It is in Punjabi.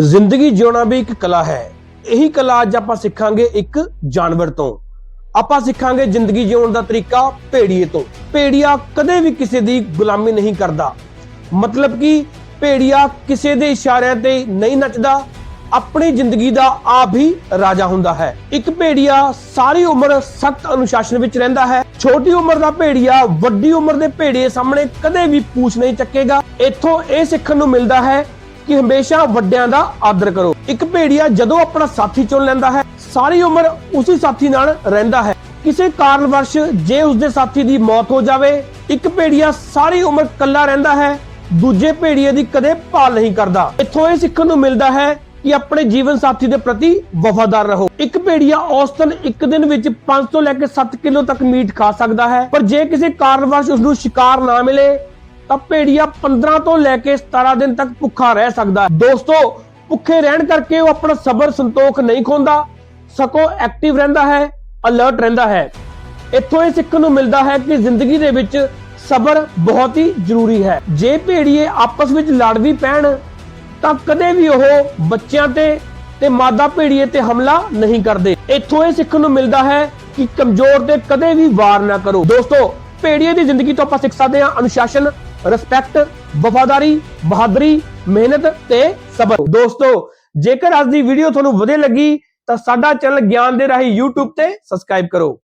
ਜ਼ਿੰਦਗੀ ਜਿਉਣਾ ਵੀ ਇੱਕ ਕਲਾ ਹੈ। ਇਹੀ ਕਲਾ ਅੱਜ ਆਪਾਂ ਸਿੱਖਾਂਗੇ ਇੱਕ ਜਾਨਵਰ ਤੋਂ। ਆਪਾਂ ਸਿੱਖਾਂਗੇ ਜ਼ਿੰਦਗੀ ਜਿਉਣ ਦਾ ਤਰੀਕਾ ਭੇੜੀਏ ਤੋਂ। ਭੇੜੀਆ ਕਦੇ ਵੀ ਕਿਸੇ ਦੀ ਗੁਲਾਮੀ ਨਹੀਂ ਕਰਦਾ। ਮਤਲਬ ਕਿ ਭੇੜੀਆ ਕਿਸੇ ਦੇ ਇਸ਼ਾਰਿਆਂ ਤੇ ਨਹੀਂ ਨੱਚਦਾ। ਆਪਣੀ ਜ਼ਿੰਦਗੀ ਦਾ ਆਪ ਹੀ ਰਾਜਾ ਹੁੰਦਾ ਹੈ। ਇੱਕ ਭੇੜੀਆ ਸਾਰੀ ਉਮਰ ਸਖਤ ਅਨੁਸ਼ਾਸਨ ਵਿੱਚ ਰਹਿੰਦਾ ਹੈ। ਛੋਟੀ ਉਮਰ ਦਾ ਭੇੜੀਆ ਵੱਡੀ ਉਮਰ ਦੇ ਭੇੜੀਏ ਸਾਹਮਣੇ ਕਦੇ ਵੀ ਪੂਛ ਨਹੀਂ ਚੱਕੇਗਾ। ਇੱਥੋਂ ਇਹ ਸਿੱਖਣ ਨੂੰ ਮਿਲਦਾ ਹੈ ਕਿ ਹਮੇਸ਼ਾ ਵੱਡਿਆਂ ਦਾ ਆਦਰ ਕਰੋ। ਇੱਕ ਭੇੜੀਆ ਜਦੋਂ ਆਪਣਾ ਸਾਥੀ ਚੁਣ ਲੈਂਦਾ ਹੈ, ਸਾਰੀ ਉਮਰ ਉਸੇ ਸਾਥੀ ਨਾਲ ਰਹਿੰਦਾ ਹੈ। ਕਿਸੇ ਕਾਰਨਵਸ਼ ਜੇ ਉਸਦੇ ਸਾਥੀ ਦੀ ਮੌਤ ਹੋ ਜਾਵੇ, ਇੱਕ ਭੇੜੀਆ ਸਾਰੀ ਉਮਰ ਇਕੱਲਾ ਰਹਿੰਦਾ ਹੈ, ਦੂਜੇ ਭੇੜੀਏ ਦੀ ਕਦੇ ਭਾਲ ਨਹੀਂ ਕਰਦਾ। ਇੱਥੋਂ ਇਹ ਸਿੱਖਣ ਨੂੰ ਮਿਲਦਾ ਹੈ ਕਿ ਆਪਣੇ ਜੀਵਨ ਸਾਥੀ ਦੇ ਪ੍ਰਤੀ ਵਫਾਦਾਰ ਰਹੋ। ਇੱਕ ਭੇੜੀਆ ਔਸਤਨ ਇੱਕ ਦਿਨ ਵਿੱਚ 5 ਤੋਂ ਲੈ ਕੇ 7 ਕਿਲੋ ਤੱਕ ਮੀਟ ਖਾ ਸਕਦਾ ਹੈ, ਪਰ ਜੇ ਕਿਸੇ ਕਾਰਨਵਸ਼ ਉਸ ਨੂੰ ਸ਼ਿਕਾਰ ਨਾ ਮਿਲੇ ਤਾਂ ਭੇੜੀਆ 15 ਤੋਂ ਲੈ ਕੇ 17 ਦਿਨ ਤੱਕ ਭੁੱਖਾ ਰਹਿ ਸਕਦਾ ਹੈ। ਦੋਸਤੋ, ਭੁੱਖੇ ਰਹਿਣ ਕਰਕੇ ਉਹ ਆਪਣਾ ਸਬਰ ਸੰਤੋਖ ਨਹੀਂ ਖੋਂਦਾ। ਸਗੋਂ ਐਕਟਿਵ ਰਹਿੰਦਾ ਹੈ ਅਲਰਟ ਰਹਿੰਦਾ ਹੈ। ਇੱਥੋਂ ਇਹ ਸਿੱਖਣ ਨੂੰ ਮਿਲਦਾ ਹੈ ਕਿ ਜ਼ਿੰਦਗੀ ਦੇ ਵਿੱਚ ਸਬਰ ਬਹੁਤ ਹੀ ਜ਼ਰੂਰੀ ਹੈ। ਜੇ ਭੇੜੀਏ ਆਪਸ ਵਿੱਚ ਲੜ ਵੀ ਪੈਣ, ਤਾਂ ਕਦੇ ਵੀ ਉਹ ਬੱਚਿਆਂ ਤੇ ਤੇ ਮਾਦਾ ਭੇੜੀਏ ਤੇ ਹਮਲਾ ਨਹੀਂ ਕਰਦੇ। ਇੱਥੋਂ ਇਹ ਸਿੱਖਣ ਨੂੰ ਮਿਲਦਾ ਹੈ ਕਿ ਕਮਜ਼ੋਰ ਤੇ ਕਦੇ ਵੀ ਵਾਰ ਨਾ ਕਰੋ। ਦੋਸਤੋ, ਭੇੜੀਏ ਦੀ ਜ਼ਿੰਦਗੀ ਤੋਂ ਆਪਾਂ ਸਿੱਖ ਸਕਦੇ ਹਾਂ ਅਨੁਸ਼ਾਸਨ ਰਿਸਪੈਕਟ ਵਫਾਦਾਰੀ, ਬਹਾਦਰੀ, ਮਿਹਨਤ ਤੇ ਸਬਰ। ਦੋਸਤੋ, ਜੇਕਰ ਅੱਜ ਦੀ ਵੀਡੀਓ ਤੁਹਾਨੂੰ ਵਧੀਆ ਲੱਗੀ, ਤਾਂ ਸਾਡਾ ਚੈਨਲ ਗਿਆਨ ਦੇ ਰਾਹੀਂ YouTube ਤੇ ਸਬਸਕ੍ਰਾਈਬ ਕਰੋ।